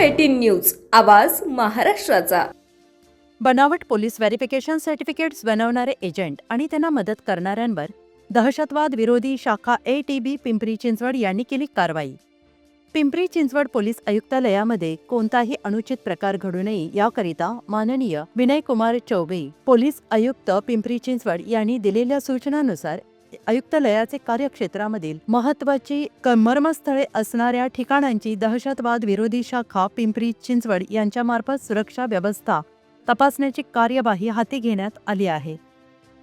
Eighteen news आवाज महाराष्ट्राचा. बनावट पोलीस व्हेरिफिकेशन सर्टिफिकेट्स बनवणारे एजंट आणि त्यांना मदत करणाऱ्यांवर दहशतवाद विरोधी शाखा A T B Pimpri Chinchwad यांनी केली कारवाई. पिंपरी चिंचवड पोलीस आयुक्तालयामध्ये कोणताही अनुचित प्रकार घडू नये याकरिता माननीय विनय कुमार चौबे पोलीस आयुक्त पिंपरी चिंचवड यांनी दिलेल्या सूचनानुसार आयुक्तालयाचे कार्यक्षेत्रामधील महत्वाची क- मर्मस्थळे असणाऱ्या ठिकाणांची दहशतवाद विरोधी शाखा पिंपरी चिंचवड यांच्यामार्फत सुरक्षा व्यवस्था तपासण्याची कार्यवाही हाती घेण्यात आली आहे.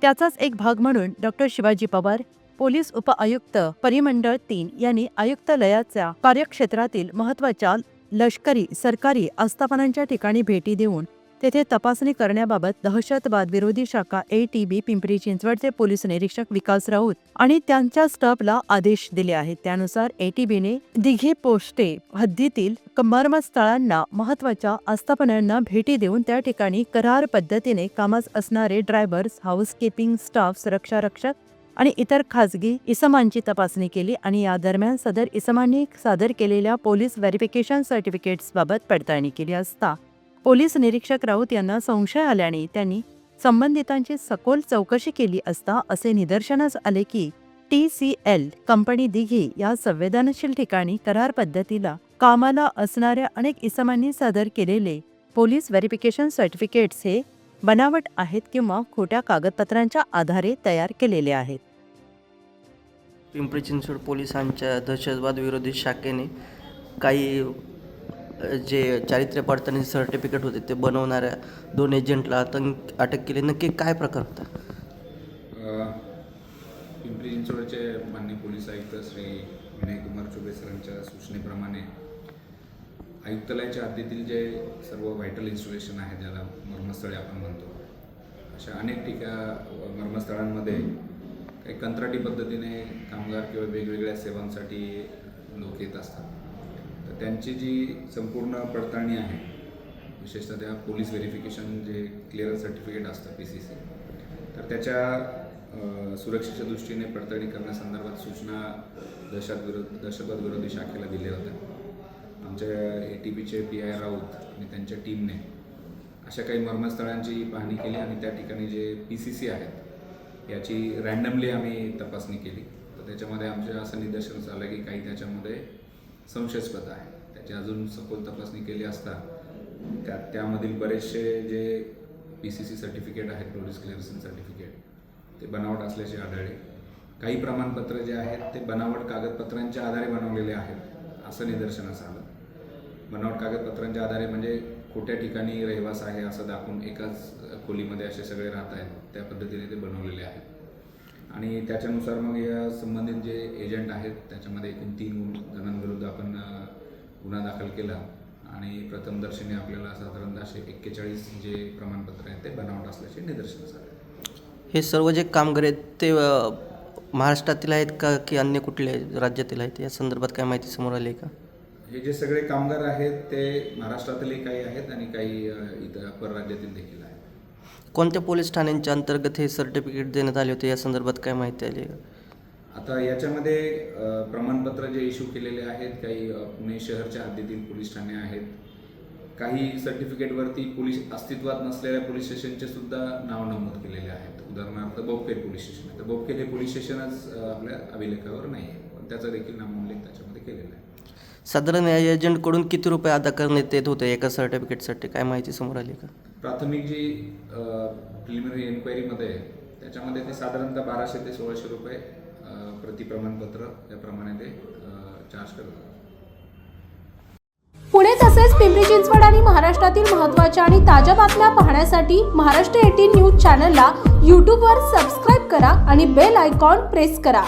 त्याचाच एक भाग म्हणून डॉक्टर शिवाजी पवार पोलीस उपआयुक्त परिमंडळ तीन यांनी आयुक्तालयाच्या कार्यक्षेत्रातील महत्त्वाच्या लष्करी सरकारी आस्थापनांच्या ठिकाणी भेटी देऊन तेथे तपासणी करण्याबाबत दहशतवाद विरोधी शाखा ए टी बी पिंपरी चिंचवडचे पोलीस निरीक्षक विकास राऊत आणि त्यांच्या स्टाफला आदेश दिले आहेत. त्यानुसार एटीबीने दिघे पोस्टे हद्दीतील मर्मस्थळांना महत्त्वाच्या आस्थापनांना भेटी देऊन त्या ठिकाणी करार पद्धतीने कामास असणारे ड्रायव्हर्स हाऊसकीपिंग स्टाफ सुरक्षा रक्षक आणि इतर खासगी इसमांची तपासणी केली आणि या दरम्यान सदर इसमांनी सादर केलेल्या पोलीस व्हेरिफिकेशन सर्टिफिकेट्स बाबत पडताळणी केली असता पोलीस निरीक्षक राऊत यांना संशय आल्याने त्यांनी संबंधितांची सखोल चौकशी केली असता असे निदर्शनास आले की T C L company Dighi या संवेदनशील ठिकाणी करार पद्धतीला कामाला असणाऱ्या अनेक इसमांनी सादर केलेले पोलीस व्हेरिफिकेशन सर्टिफिकेट्स हे बनावट आहेत किंवा खोट्या कागदपत्रांच्या आधारे तयार केलेले आहेत. पिंपरी चिंचवड पोलिसांच्या दहशतवाद विरोधी शाखेने काही जे चारित्र्य पडताळणी सर्टिफिकेट होते ते बनवणाऱ्या दोन एजंटला आतंक अटक केली. नक्की काय प्रकार होता? पिंपरी चिंचवडचे मान्य पोलीस आयुक्त श्री विनयकुमार चुबे सरांच्या सूचनेप्रमाणे आयुक्तालयाच्या हद्दीतील जे सर्व व्हायटल इन्स्टॉलेशन आहे ज्याला मर्मस्थळे आपण म्हणतो अशा अनेक ठिका मर्मस्थळांमध्ये काही कंत्राटी पद्धतीने कामगार किंवा वेगवेगळ्या सेवांसाठी लोक येत असतात. तर त्यांची जी संपूर्ण पडताळणी आहे विशेषतः त्या पोलीस व्हेरिफिकेशन जे क्लिअरन्स सर्टिफिकेट असतं पी सी सी तर त्याच्या सुरक्षेच्या दृष्टीने पडताळणी करण्यासंदर्भात सूचना दहशत विरोध दहशतवाद विरोधी शाखेला दिल्या होत्या. आमच्या ए टी पीचे पी आय राऊत आणि त्यांच्या टीमने अशा काही मर्मस्थळांची पाहणी केली आणि त्या ठिकाणी जे पी सी सी आहेत याची रँडमली आम्ही तपासणी केली. तर त्याच्यामध्ये आमच्या असं निदर्शनास आलं की काही त्याच्यामध्ये संशयास्पद आहे. त्याची अजून सखोल तपासणी केली असता त्या त्यामधील बरेचसे जे पी सी सी सर्टिफिकेट आहेत प्रोड्यूस क्लिअरन्स सर्टिफिकेट ते बनावट असल्याचे आढळले. काही प्रमाणपत्र जे आहेत ते बनावट कागदपत्रांच्या आधारे बनवलेले आहेत असं निदर्शनास आलं. बनावट कागदपत्रांच्या आधारे म्हणजे खोट्या ठिकाणी रहिवास आहे असं दाखवून एकाच खोलीमध्ये असे सगळे राहत आहेत त्या पद्धतीने ते बनवलेले आहेत. आणि त्याच्यानुसार मग या संबंधित जे एजंट आहेत त्याच्यामध्ये एकूण तीन गुण- जणांविरुद्ध आपण गुन्हा दाखल केला. आणि प्रथमदर्शनी आपल्याला साधारणतः असे एक्केचाळीस जे प्रमाणपत्र आहेत ते बनावट असल्याचे निदर्शनास आले. हे सर्व जे कामगार आहेत ते महाराष्ट्रातील आहेत का की अन्य कुठल्या राज्यातील आहेत? या संदर्भात काय माहिती समोर आली आहे का? हे जे सगळे कामगार आहेत ते महाराष्ट्रातले काही आहेत आणि काही इतर परराज्यातील देखील आहेत. कोणत्या पोलीस ठाण्यांच्या अंतर्गत हे सर्टिफिकेट देण्यात आले होते? या संदर्भात काय माहिती आली आहे का? आता याच्यामध्ये प्रमाणपत्र जे इश्यू केलेले आहेत काही पुणे शहरच्या हद्दीतील पोलीस ठाणे आहेत. काही सर्टिफिकेटवरती पोलीस अस्तित्वात नसलेल्या पोलीस स्टेशनचे सुद्धा नाव नमूद केलेले आहेत. उदाहरणार्थ बोपखेल पोलीस स्टेशन आहे. तर बोपखेल हे पोलीस स्टेशनच आपल्या अभिलेखावर नाही आहे. पण त्याचा देखील नामोल्लेख त्याच्यामध्ये केलेला आहे. साधारण या एजंटकडून किती रुपये अदा करण्यात येत होते एका सर्टिफिकेटसाठी काय माहिती समोर आली का? प्राथमिक जी प्रिलिमिनरी एन्क्वायरीमध्ये त्याच्यामध्ये ते साधारणतः बाराशे ते सोळाशे रुपये प्रति प्रमाणपत्र याप्रमाणे ते चार्ज करतात. पुणे तसेच पिंपरी चिंचवड आणि महाराष्ट्रातील महत्त्वाच्या आणि ताज्या बातम्या पाहण्यासाठी महाराष्ट्र एटीन न्यूज चॅनलला यूट्यूबवर सबस्क्राईब करा आणि बेल आयकॉन प्रेस करा.